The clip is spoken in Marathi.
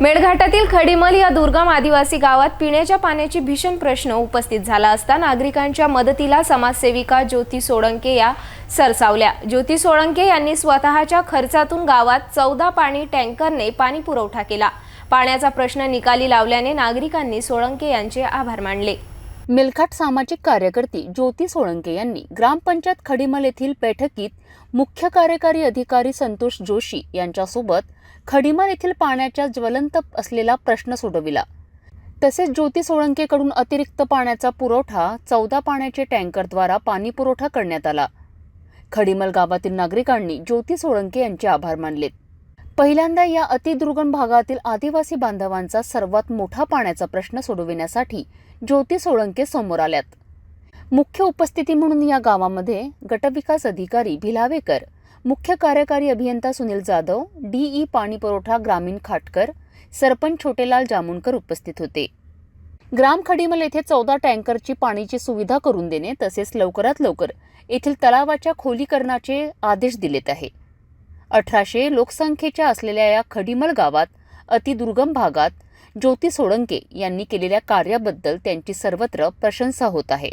मेळघाटातील खडीमल या दुर्गम आदिवासी गावात पिण्याच्या पाण्याची भीषण प्रश्न उपस्थित झाला असता नागरिकांच्या मदतीला समाजसेविका ज्योती सोळंके या सरसावल्या. ज्योती सोळंके यांनी स्वतःच्या खर्चातून गावात चौदा पाणी टँकरने पाणी पुरवठा केला. पाण्याचा प्रश्न निकाली लावल्याने नागरिकांनी सोळंके यांचे आभार मानले. मेलखाट सामाजिक कार्यकर्ती ज्योती सोळंके यांनी ग्रामपंचायत खडीमल येथील बैठकीत मुख्य कार्यकारी अधिकारी संतोष जोशी यांच्यासोबत खडीमल येथील पाण्याच्या ज्वलंत असलेला प्रश्न सोडविला. तसेच ज्योती सोळंकेकडून अतिरिक्त पाण्याचा पुरवठा चौदा पाण्याचे टँकरद्वारा पाणी पुरवठा करण्यात आला. खडीमल गावातील नागरिकांनी ज्योती सोळंके यांचे आभार मानलेत. पहिल्यांदा या अतिदुर्गम भागातील आदिवासी बांधवांचा सर्वात मोठा पाण्याचा प्रश्न सोडविण्यासाठी ज्योती सोळंके समोर आल्यात. मुख्य उपस्थिती म्हणून या गावामध्ये गटविकास अधिकारी भिलावेकर मुख्य कार्यकारी अभियंता सुनील जाधव डीई पाणी पुरवठा ग्रामीण खाटकर सरपंच छोटेलाल जामुनकर उपस्थित होते. ग्राम खडीमल येथे चौदा टँकरची पाणीची सुविधा करून देणे तसेच लवकरात लवकर येथील तलावाच्या खोलीकरणाचे आदेश दिलेत आहे. अठराशे लोकसंख्येच्या असलेल्या या खडीमल गावात अतिदुर्गम भागात ज्योती सोळंके यांनी केलेल्या कार्याबद्दल त्यांची सर्वत्र प्रशंसा होत आहे.